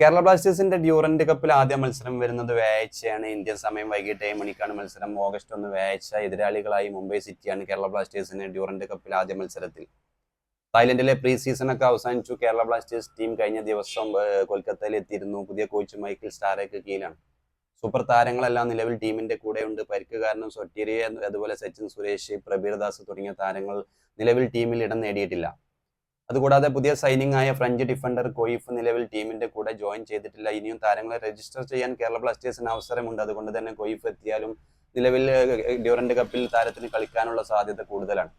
കേരള ബ്ലാസ്റ്റേഴ്സിന്റെ ഡ്യൂറന്റ് കപ്പിൽ ആദ്യ മത്സരം വരുന്നത് വ്യാഴ്ചയാണ് ഇന്ത്യൻ സമയം വൈകിട്ട് ഏഴ് മണിക്കാണ് മത്സരം. ഓഗസ്റ്റ് ഒന്ന് വ്യാഴ്ച എതിരാളികളായി മുംബൈ സിറ്റിയാണ് കേരള ബ്ലാസ്റ്റേഴ്സിന് ഡ്യൂറന്റ് കപ്പിൽ ആദ്യ മത്സരത്തിൽ. തായ്ലൻഡിലെ പ്രീ സീസൺ ഒക്കെ അവസാനിച്ചു. കേരള ബ്ലാസ്റ്റേഴ്സ് ടീം കഴിഞ്ഞ ദിവസം കൊൽക്കത്തയിൽ എത്തിയിരുന്നു. പുതിയ കോച്ച് മൈക്കിൾ സ്റ്റാറേക്ക് കീഴിലാണ്. സൂപ്പർ താരങ്ങളെല്ലാം നിലവിൽ ടീമിന്റെ കൂടെയുണ്ട്. പരിക്ക് കാരണം സൊട്ടീരിയ അതുപോലെ സച്ചിൻ സുരേഷ് പ്രബീർ ദാസ് തുടങ്ങിയ താരങ്ങൾ നിലവിൽ ടീമിൽ ഇടം നേടിയിട്ടില്ല. അതുകൂടാതെ പുതിയ സൈനിങ് ആയ ഫ്രഞ്ച് ഡിഫൻഡർ കൊയിഫ് നിലവിൽ ടീമിന്റെ കൂടെ ജോയിൻ ചെയ്തിട്ടില്ല. ഇനിയും താരങ്ങളെ രജിസ്റ്റർ ചെയ്യാൻ കേരള ബ്ലാസ്റ്റേഴ്സിന് അവസരമുണ്ട്. അതുകൊണ്ട് തന്നെ കൊയിഫ് എത്തിയാലും നിലവിൽ ഡ്യൂറന്റ് കപ്പിൽ താരത്തിന് കളിക്കാനുള്ള സാധ്യത കൂടുതലാണ്.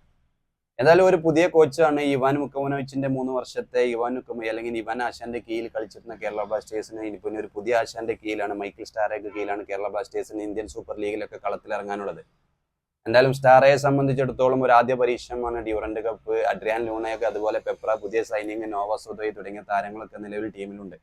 എന്തായാലും ഒരു പുതിയ കോച്ചാണ് ഇവാൻ മുക്കമനോവിച്ചിന്റെ മൂന്ന് വർഷത്തെ ഇവാൻ മുക്കമ അല്ലെങ്കിൽ ഇവാൻ ആശാന്റെ കീഴിൽ കളിച്ചിരുന്ന കേരള ബ്ലാസ്റ്റേഴ്സിന് ഇനി ഇനി ഒരു പുതിയ ആശാന്റെ കീഴിലാണ് മൈക്കിൾ സ്റ്റാറേക്ക് കീഴിലാണ് കേരള ബ്ലാസ്റ്റേഴ്സിന് ഇന്ത്യൻ സൂപ്പർ ലീഗിലൊക്കെ കളത്തിലിറങ്ങാനുള്ളത്. എന്തായാലും സ്റ്റാറയെ സംബന്ധിച്ചിടത്തോളം ഒരു ആദ്യ പരീക്ഷണമാണ് ഡ്യൂറന്റ് കപ്പ് അഡ്രിയാൻ ലൂണയൊക്കെ അതുപോലെ പെപ്ര പുതിയ സൈനിങ് നോവ സുദോയ് തുടങ്ങിയ താരങ്ങളൊക്കെ നിലവിൽ ടീമിലുണ്ട്.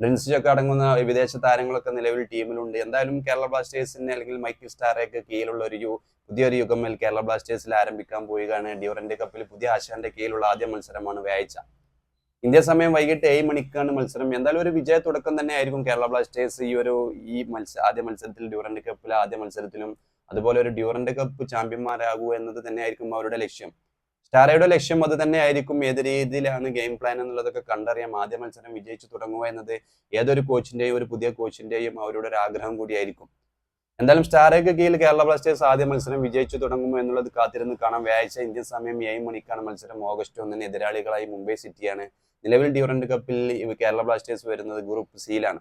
പ്രിൻസിച്ചൊക്കെ അടങ്ങുന്ന വിദേശ താരങ്ങളൊക്കെ നിലവിൽ ടീമിലുണ്ട്. എന്തായാലും കേരള ബ്ലാസ്റ്റേഴ്സിന് അല്ലെങ്കിൽ മൈക്കി സ്റ്റാറയൊക്കെ കീഴിലുള്ള ഒരു യു- പുതിയൊരു യുഗമിൽ കേരള ബ്ലാസ്റ്റേഴ്സിൽ ആരംഭിക്കാൻ പോവുകയാണ് ഡ്യൂറന്റ് കപ്പിൽ. പുതിയ ആശാന്റെ കീഴിലുള്ള ആദ്യ മത്സരമാണ് വ്യാഴ്ച ഇന്ത്യ സമയം വൈകിട്ട് ഏഴ് മണിക്കാണ് മത്സരം. എന്തായാലും ഒരു വിജയ തുടക്കം തന്നെ ആയിരിക്കും കേരള ബ്ലാസ്റ്റേഴ്സ് ഈ ഒരു ഈ മത്സ ആദ്യ മത്സരത്തിൽ ഡ്യൂറന്റ് കപ്പിലെ ആദ്യ മത്സരത്തിലും അതുപോലെ ഒരു ഡ്യൂറന്റ് കപ്പ് ചാമ്പ്യന്മാരാകുക എന്നത് തന്നെയായിരിക്കും അവരുടെ ലക്ഷ്യം. സ്റ്റാറയുടെ ലക്ഷ്യം അത് തന്നെയായിരിക്കും. ഏത് രീതിയിലാണ് ഗെയിം പ്ലാൻ എന്നുള്ളതൊക്കെ കണ്ടറിയാം ആദ്യ മത്സരം വിജയിച്ചു തുടങ്ങുക എന്നത് ഏതൊരു കോച്ചിന്റെയും ഒരു പുതിയ കോച്ചിന്റെയും അവരുടെ ഒരു ആഗ്രഹം കൂടിയായിരിക്കും. എന്തായാലും സ്റ്റാറയ്ക്ക് കീഴിൽ കേരള ബ്ലാസ്റ്റേഴ്സ് ആദ്യ മത്സരം വിജയിച്ചു തുടങ്ങുമോ എന്നുള്ളത് കാത്തിരുന്ന് കാണാം. വ്യാഴ്ച ഇന്ത്യൻ സമയം ഏഴ് മണിക്കാണ് മത്സരം. ഓഗസ്റ്റ് ഒന്നിന് എതിരാളികളായി മുംബൈ സിറ്റിയാണ്. നിലവിൽ ഡ്യൂറന്റ് കപ്പിൽ കേരള ബ്ലാസ്റ്റേഴ്സ് വരുന്നത് ഗ്രൂപ്പ് സിയിലാണ്